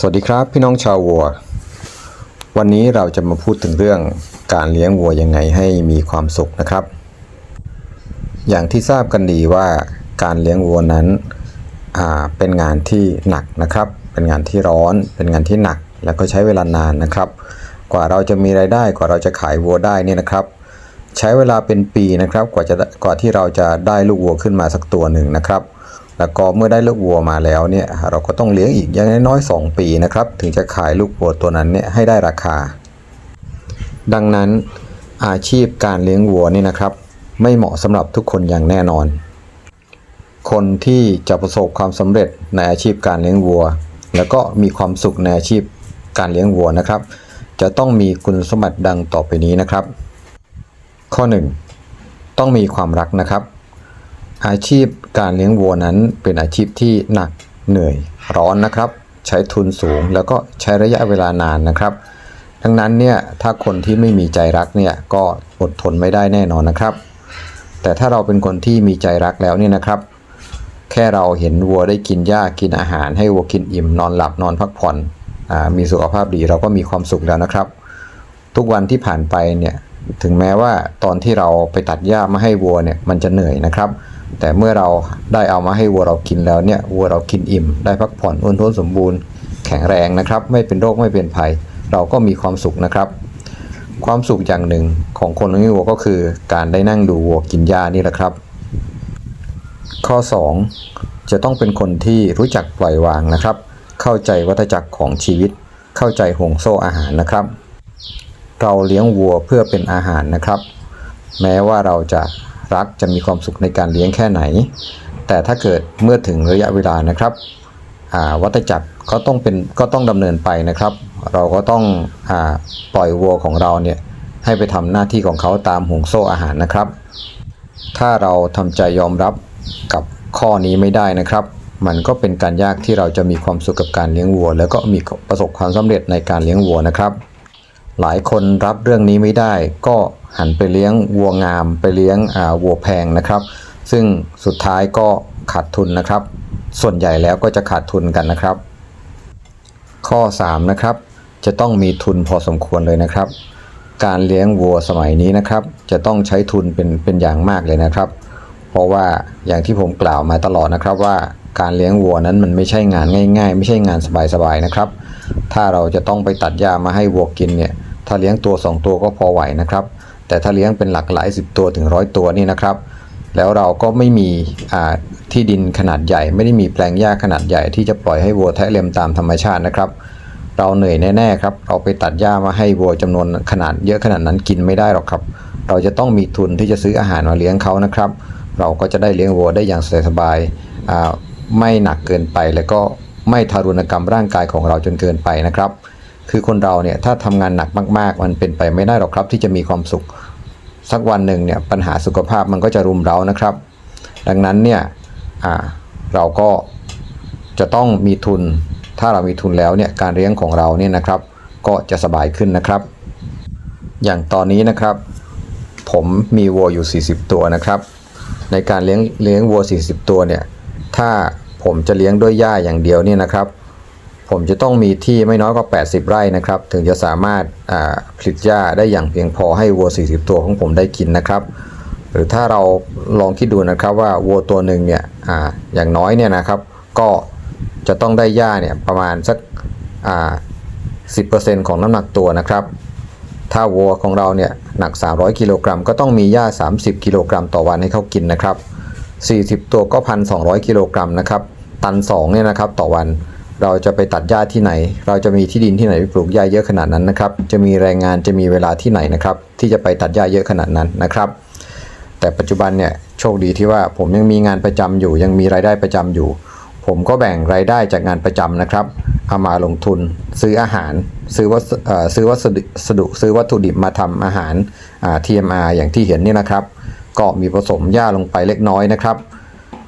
สวัสดีครับพี่น้องชาววัว วันนี้เราจะมาพูดถึงเรื่องการเลี้ยงวัวยังไงให้มีความสุขนะครับ อย่างที่ทราบกันดีว่าการเลี้ยงวัวนั้นเป็นงานที่หนักนะครับ เป็นงานที่ร้อน เป็นงานที่หนัก แล้วก็ใช้เวลานานนะครับ กว่าเราจะมีรายได้กว่าเราจะขายวัวได้เนี่ยนะครับ ใช้เวลาเป็นปีนะครับกว่าจะกว่าที่เราจะได้ลูกวัวขึ้นมาสักตัวหนึ่งนะครับ แล้วก็เมื่อได้ลูกวัวมาแล้วเนี่ยเราก็ต้องเลี้ยงอีกอย่างน้อยๆ2ปีนะครับถึงจะขายลูกวัวตัวนั้นเนี่ยให้ได้ราคา ดังนั้นอาชีพการเลี้ยงวัวนี่นะครับ ไม่เหมาะสำหรับทุกคนอย่างแน่นอน คนที่จะประสบความสำเร็จในอาชีพการเลี้ยงวัว แล้วก็มีความสุขในอาชีพการเลี้ยงวัวนะครับ จะต้องมีคุณสมบัติดังต่อไปนี้นะครับ ข้อ 1 ต้องมีความรักนะครับ อาชีพการเลี้ยงวัวนั้นเป็นอาชีพที่หนักเหนื่อยร้อนนะครับ ใช้ทุนสูงแล้วก็ใช้ระยะเวลานานนะครับ ดังนั้นเนี่ยถ้าคนที่ไม่มีใจรักเนี่ยก็อดทนไม่ได้แน่นอนนะครับ แต่ถ้าเราเป็นคนที่มีใจรักแล้วเนี่ยนะครับ แค่เราเห็นวัวได้กินหญ้ากินอาหาร ให้วัวกินอิ่มนอนหลับนอนพักผ่อนอมีสุขภาพดีเราก็มีความสุขแล้วนะครับ ทุกวันที่ผ่านไปเนี่ยถึงแม้ว่าตอนที่เราไปตัดหญ้ามาให้วัวเนี่ยมันจะเหนื่อยนะครับ แต่เมื่อเราได้เอามาให้วัวเรากินแล้วเนี่ยวัวเรากินอิ่ม ได้พักผ่อนอ้วนท้วนสมบูรณ์ แข็งแรงนะครับ ไม่เป็นโรคไม่เป็นภัย เราก็มีความสุขนะครับ ความสุขอย่างหนึ่งของคนเลี้ยงวัวก็คือ การได้นั่งดูวัวกินหญ้านี่แหละครับ ข้อ 2 จะต้องเป็นคนที่รู้จักปล่อยวางนะครับ เข้าใจวัฏจักรของชีวิต เข้าใจห่วงโซ่อาหารนะครับ เราเลี้ยงวัวเพื่อเป็นอาหารนะครับ แม้ว่าเราจะ รักจะมีความสุขในการเลี้ยงแค่ไหน แต่ถ้าเกิดเมื่อถึงระยะเวลานะครับวัฏจักรก็ต้องเป็นก็ต้องดำเนินไปนะครับ เราก็ต้องอปล่อยวัวของเราเนี่ยให้ไปทำหน้าที่ของเขาตามห่วงโซ่อาหารนะครับ ถ้าเราทำใจยอมรับกับข้อนี้ไม่ได้นะครับ มันก็เป็นการยากที่เราจะมีความสุขกับการเลี้ยงวัว แล้วก็มีประสบความสำเร็จในการเลี้ยงวัวนะครับ หลายคนรับเรื่องนี้ไม่ได้ ก็หันไปเลี้ยงวัวงาม ไปเลี้ยงวัวแพงนะครับ ซึ่งสุดท้ายก็ขาดทุนนะครับ ส่วนใหญ่แล้วก็จะขาดทุนกันนะครับ ข้อ 3 นะครับ จะต้องมีทุนพอสมควรเลยนะครับ การเลี้ยงวัวสมัยนี้นะครับ จะต้องใช้ทุนเป็นเป็นอย่างมากเลยนะครับ เพราะว่าอย่างที่ผมกล่าวมาตลอดนะครับว่าการเลี้ยงวัวนั้นมันไม่ใช่งานง่าย ๆ ไม่ใช่งานสบายๆนะครับ ถ้าเราจะต้องไปตัดหญ้ามาให้วัวกินเนี่ย ถ้าเลี้ยงตัว 2 ตัวก็พอไหวนะครับ แต่ถ้าเลี้ยงเป็นหลักหลายสิบตัวถึงร้อยตัวนี่นะครับ แล้วเราก็ไม่มีที่ดินขนาดใหญ่ ไม่ได้มีแปลงหญ้าขนาดใหญ่ที่จะปล่อยให้วัวแทะเล็มตามธรรมชาตินะครับ เราเหนื่อยแน่ๆครับ เราไปตัดหญ้ามาให้วัวจำนวนขนาดเยอะขนาดนั้นกินไม่ได้หรอกครับ เราจะต้องมีทุนที่จะซื้ออาหารมาเลี้ยงเขานะครับ เราก็จะได้เลี้ยงวัวได้อย่างสบายๆไม่หนักเกินไปแล้วก็ไม่ทารุณกรรมร่างกายของเราจนเกินไปนะครับ คือคนเราเนี่ยถ้าทำงานหนักมาก ๆ มันเป็นไปไม่ได้หรอกครับที่จะมีความสุข สักวันหนึ่งเนี่ยปัญหาสุขภาพมันก็จะรุมเร้านะครับ ดังนั้นเนี่ยเราก็จะต้องมีทุน ถ้าเรามีทุนแล้วเนี่ยการเลี้ยงของเราเนี่ยนะครับ ก็จะสบายขึ้นนะครับ อย่างตอนนี้นะครับ ผมมีวัวอยู่ 40 ตัวนะครับ ในการเลี้ยงเลี้ยงวัว 40 ตัวเนี่ยถ้าผมจะเลี้ยงด้วยหญ้าอย่างเดียวเนี่ยนะครับ ผมจะต้องมีที่ไม่น้อยกว่า 80 ไร่นะครับ ถึงจะสามารถาผลิตหญ้าได้อย่างเพียงพอให้วัว 40 ตัวของผมได้กินนะครับ หรือถ้าเราลองคิดดูนะครับว่าวัวตัวหนึ่งเนี่ยออย่างน้อยเนี่ยนะครับ ก็จะต้องได้หญ้าเนี่ยประมาณสักอ่า10%ของน้ำหนักตัวนะครับ ถ้าวัวของเราเนี่ยหนัก 300 กิโลกรัมก็ต้องมีหญ้า 30 กิโลกรัมต่อวันให้เขากินนะครับ 40 ตัวก็ 1,200 กิโลกรัมนะครับ ตัน2เนี่ยนะครับต่อวัน เราจะไปตัดหญ้าที่ไหน เราจะมีที่ดินที่ไหนไปปลูกหญ้าเยอะขนาดนั้นนะครับ จะมีแรงงานจะมีเวลาที่ไหนนะครับ ที่จะไปตัดหญ้าเยอะขนาดนั้นนะครับ แต่ปัจจุบันเนี่ยโชคดีที่ว่าผมยังมีงานประจำอยู่ ยังมีรายได้ประจำอยู่ ผมก็แบ่งรายได้จากงานประจำนะครับเอามาลงทุนซื้ออาหาร ซื้อวัสซื้อวัสดุซื้อวัตถุดิบมาทำอาหารอ่า TMR อย่างที่เห็นนี่นะครับ ก็มีผสมหญ้าลงไปเล็กน้อยนะครับ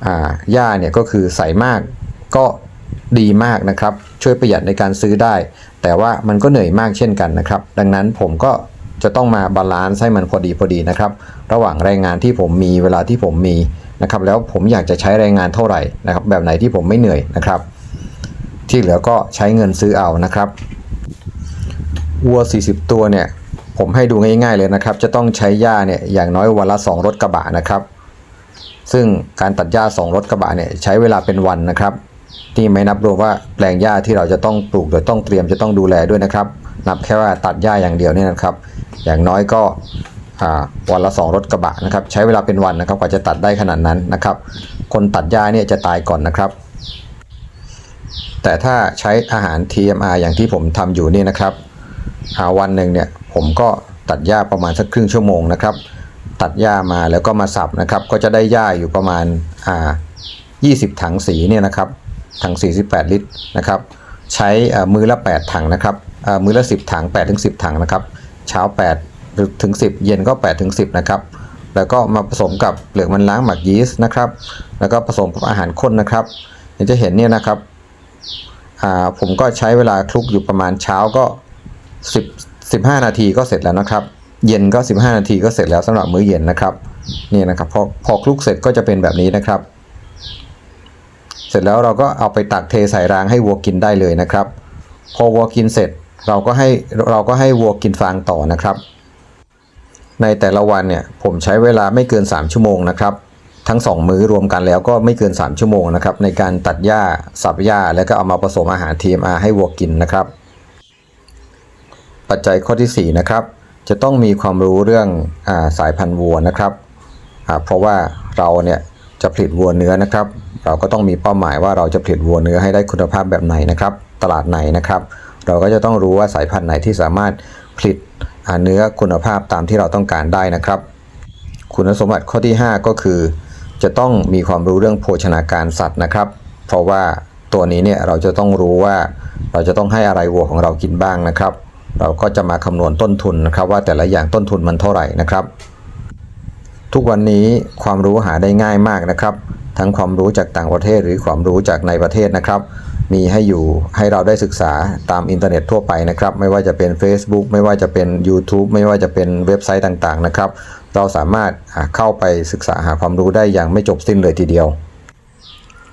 อ่าหญ้าเนี่ยก็คือใส่มากก็ ดีมากนะครับ ช่วยประหยัดในการซื้อได้ แต่ว่ามันก็เหนื่อยมากเช่นกันนะครับ ดังนั้นผมก็จะต้องมาบาลานซ์ให้มันพอดีพอดีนะครับ ระหว่างแรงงานที่ผมมีเวลาที่ผมมีนะครับ แล้วผมอยากจะใช้แรงงานเท่าไหร่นะครับ แบบไหนที่ผมไม่เหนื่อยนะครับ ที่เหลือก็ใช้เงินซื้อเอานะครับวัว 40 ตัวเนี่ยผมให้ดูง่าย ๆเลยนะครับ จะต้องใช้หญ้าเนี่ยอย่างน้อยวันละ 2 รถกระบะนะครับ ซึ่งการตัดหญ้า 2 รถกระบะเนี่ยใช้เวลาเป็นวันนะครับ นี่ไม่นับรวมว่าแปลงหญ้าที่เราจะต้องปลูกโดยต้องเตรียมจะต้องดูแลด้วยนะครับ นับแค่ว่าตัดหญ้าอย่างเดียวนี่นะครับ อย่างน้อยก็วันละสองรถกระบะนะครับ ใช้เวลาเป็นวันนะครับกว่าจะตัดได้ขนาดนั้นนะครับ คนตัดหญ้าเนี่ยจะตายก่อนนะครับ แต่ถ้าใช้อาหาร TMR อย่างที่ผมทำอยู่นี่นะครับาวันหนึ่งเนี่ยผมก็ตัดหญ้าประมาณสักครึ่งชั่วโมงนะครับ ตัดหญ้ามาแล้วก็มาสับนะครับ ก็จะได้หญ้าอยู่ประมาณอ่า20 ถังสีเนี่ยนะครับ ถัง 48 ลิตรนะครับใช้มือละ 8 ถังนะครับมือละ 10 ถัง8ถึง10 ถังนะครับเช้า8ถึง10 เย็นก็8ถึง10นะครับแล้วก็มาผสมกับเปลือกมันล้างหมักยีสต์นะครับ แล้วก็ผสมกับอาหารข้นนะครับอย่างจะเห็นเนี่ยนะครับผมก็ใช้เวลาคลุกอยู่ประมาณเช้าก็ 10 15 นาทีก็เสร็จแล้วนะครับ เย็นก็ 15 นาทีก็เสร็จแล้วสำหรับมื้อเย็นนะครับนี่นะครับพอพอคลุกเสร็จก็จะเป็นแบบนี้นะครับ เสร็จแล้วเราก็เอาไปตักเทใส่รางให้วัวกินได้เลยนะครับ พอวัวกินเสร็จเราก็ให้เราก็ให้วัวกินฟางต่อนะครับ ในแต่ละวันเนี่ยผมใช้เวลาไม่เกิน 3 ชั่วโมงนะครับ ทั้ง 2 มื้อรวมกันแล้วก็ไม่เกิน 3 ชั่วโมงนะครับ ในการตัดหญ้าสับหญ้าแล้วก็เอามาผสมอาหาร TMR ให้วัวกินนะครับ ปัจจัยข้อทีสี่4 นะครับ จะต้องมีความรู้เรื่องอาสายพันธุ์วัวนะครับเพราะว่าเราเนี่ยจะผลิตวัวเนื้อนะครับ เราก็ต้องมีเป้าหมายว่าเราจะผลิตวัวเนื้อให้ได้คุณภาพแบบไหนนะครับ ตลาดไหนนะครับ เราก็จะต้องรู้ว่าสายพันธุ์ไหนที่สามารถผลิตเนื้อคุณภาพตามที่เราต้องการได้นะครับ คุณสมบัติข้อที่ 5 ก็คือ จะต้องมีความรู้เรื่องโภชนาการสัตว์นะครับ เพราะว่าตัวนี้เนี่ยเราจะต้องรู้ว่าเราจะต้องให้อะไรวัวของเรากินบ้างนะครับ เราก็จะมาคำนวณต้นทุนนะครับ ว่าแต่ละอย่างต้นทุนมันเท่าไหร่นะครับ ทุกวันนี้ความรู้หาได้ง่ายมากนะครับ ทั้งความรู้จากต่างประเทศหรือความรู้จากในประเทศนะครับ มีให้อยู่ให้เราได้ศึกษาตามอินเทอร์เน็ตทั่วไปนะครับ ไม่ว่าจะเป็น Facebook ไม่ว่าจะเป็น YouTube ไม่ว่าจะเป็นเว็บไซต์ต่างๆนะครับ เราสามารถเข้าไปศึกษาหาความรู้ได้อย่างไม่จบสิ้นเลยทีเดียว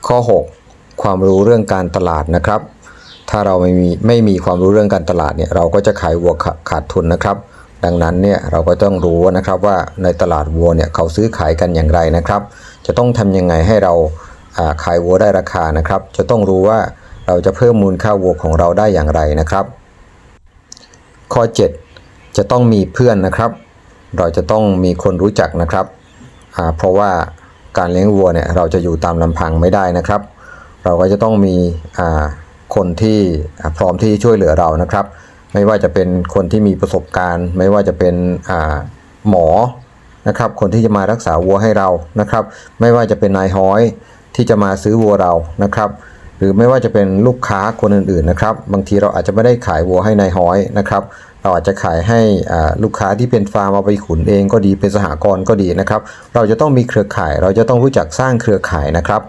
ข้อ 6 ความรู้เรื่องการตลาดนะครับ ถ้าเราไม่มีไม่มีความรู้เรื่องการตลาดเนี่ยเราก็จะขายวัวขาดทุนนะครับ ดังนั้นเนี่ยเราก็ต้องรู้นะครับว่าในตลาดวัวเนี่ยเขาซื้อขายกันอย่างไรนะครับ จะต้องทำยังไงให้เราขายวัวได้ราคานะครับ จะต้องรู้ว่าเราจะเพิ่มมูลค่าวัวของเราได้อย่างไรนะครับ ข้อ 7 จะต้องมีเพื่อนนะครับ เราจะต้องมีคนรู้จักนะครับเพราะว่าการเลี้ยงวัวเนี่ยเราจะอยู่ตามลำพังไม่ได้นะครับ เราก็จะต้องมีคนที่พร้อมที่ช่วยเหลือเรานะครับ ไม่ว่าจะเป็นคนที่มีประสบการณ์ ไม่ว่าจะเป็นหมอนะครับ คนที่จะมารักษาวัวให้เรานะครับ ไม่ว่าจะเป็นนายฮ้อยที่จะมาซื้อวัวเรานะครับ หรือไม่ว่าจะเป็นลูกค้าคนอื่นๆนะครับ บางทีเราอาจจะไม่ได้ขายวัวให้นายฮ้อยนะครับ เราอาจจะขายให้ลูกค้าที่เป็นฟาร์มเอาไปขุนเองก็ดีเป็นสหกรณ์ก็ดีนะครับ เราจะต้องมีเครือข่าย เราจะต้องรู้จักสร้างเครือข่ายนะครับ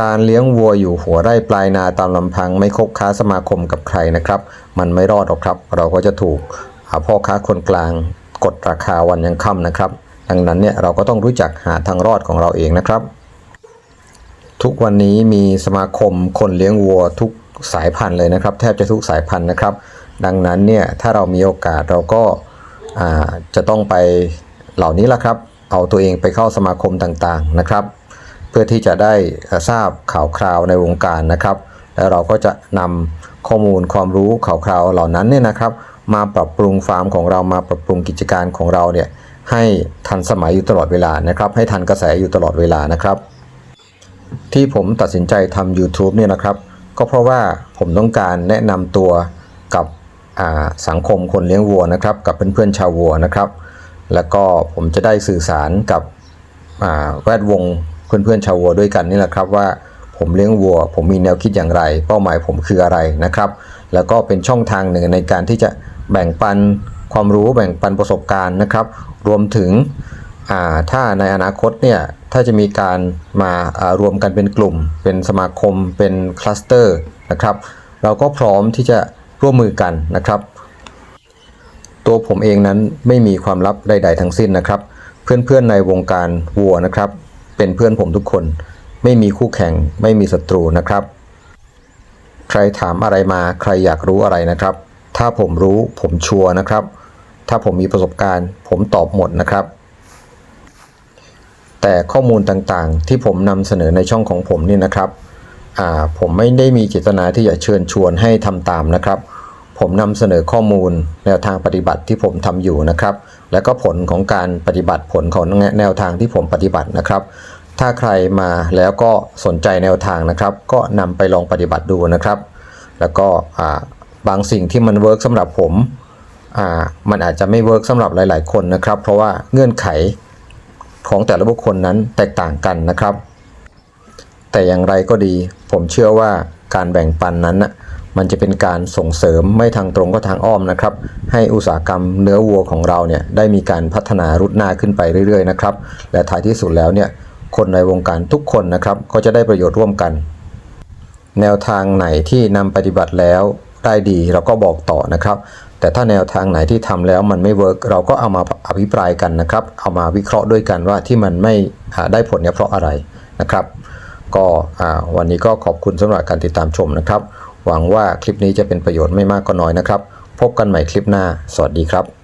การเลี้ยงวัวอยู่หัวไร่ปลายนาตามลำพังไม่คบค้าสมาคมกับใครนะครับ มันไม่รอดหรอกครับ เราก็จะถูกพ่อค้าคนกลางกดราคาวันยังค่ำนะครับ ดังนั้นเนี่ยเราก็ต้องรู้จักหาทางรอดของเราเองนะครับ ทุกวันนี้มีสมาคมคนเลี้ยงวัวทุกสายพันธุ์เลยนะครับ แทบจะทุกสายพันธุ์นะครับ ดังนั้นเนี่ยถ้าเรามีโอกาสเราก็จะต้องไปเหล่านี้ละครับ เอาตัวเองไปเข้าสมาคมต่างๆนะครับ พื่อที่จะได้ทราบข่าวคราวในวงการนะครับ แล้วเราก็จะนำข้อมูลความรู้ข่าวคราวเหล่านั้นเนี่ยนะครับ มาปรับปรุงฟาร์มของเรามาปรับปรุงกิจการของเราเนี่ยให้ทันสมัยอยู่ตลอดเวลานะครับ ให้ทันกระแสอยู่ตลอดเวลานะครับ ที่ผมตัดสินใจทำ YouTube เนี่ยนะครับ ก็เพราะว่าผมต้องการแนะนำตัวกับสังคมคนเลี้ยงวัวนะครับ กับเพื่อนๆชาววัวนะครับ แล้วก็ผมจะได้สื่อสารกับแวดวง เพื่อนๆชาววัวด้วยกันนี่แหละครับว่าผมเลี้ยงวัว ผมมีแนวคิดอย่างไร เป้าหมายผมคืออะไรนะครับ แล้วก็เป็นช่องทางหนึ่งในการที่จะแบ่งปันความรู้แบ่งปันประสบการณ์นะครับ รวมถึงถ้าในอนาคตเนี่ยถ้าจะมีการมารวมกันเป็นกลุ่ม เป็นสมาคมเป็นคลัสเตอร์นะครับเราก็พร้อมที่จะร่วมมือกันนะครับ ตัวผมเองนั้นไม่มีความลับใด ๆ ทั้งสิ้นนะครับ เพื่อนๆในวงการวัวนะครับ เป็นเพื่อนผมทุกคน ไม่มีคู่แข่ง ไม่มีศัตรูนะครับ ใครถามอะไรมาใครอยากรู้อะไรนะครับ ถ้าผมรู้ผมชัวร์นะครับ ถ้าผมมีประสบการณ์ ผมตอบหมดนะครับ แต่ข้อมูลต่างๆ ที่ผมนำเสนอในช่องของผมนี่นะครับผมไม่ได้มีเจตนาที่จะเชิญชวนให้ทำตามนะครับ ผมนำเสนอข้อมูลแนวทางปฏิบัติที่ผมทำอยู่นะครับ และก็ผลของการปฏิบัติผลของแนวทางที่ผมปฏิบัตินะครับ ถ้าใครมาแล้วก็สนใจแนวทางนะครับ ก็นำไปลองปฏิบัติดูนะครับ แล้วก็บางสิ่งที่มันเวิร์กสำหรับผมมันอาจจะไม่เวิร์กสำหรับหลาย ๆ คนนะครับ เพราะว่าเงื่อนไขของแต่ละบุคคลนั้นแตกต่างกันนะครับ แต่อย่างไรก็ดี ผมเชื่อว่าการแบ่งปันนั้นนะ มันจะเป็นการส่งเสริมไม่ทางตรงก็ทางอ้อมนะครับ ให้อุตสาหกรรมเนื้อวัวของเราเนี่ยได้มีการพัฒนารุดหน้าขึ้นไปเรื่อยๆนะครับและท้ายที่สุดแล้วเนี่ยคนในวงการทุกคนนะครับก็จะได้ประโยชน์ร่วมกัน แนวทางไหนที่นำปฏิบัติแล้วได้ดีเราก็บอกต่อนะครับ แต่ถ้าแนวทางไหนที่ทำแล้วมันไม่เวิร์กเราก็เอามาอภิปรายกันนะครับ เอามาวิเคราะห์ด้วยกันว่าที่มันไม่ได้ผลเนี่ยเพราะอะไรนะครับ ก็วันนี้ก็ขอบคุณสำหรับการติดตามชมนะครับ หวังว่าคลิปนี้จะเป็นประโยชน์ไม่มากก็น้อยนะครับ พบกันใหม่คลิปหน้า สวัสดีครับ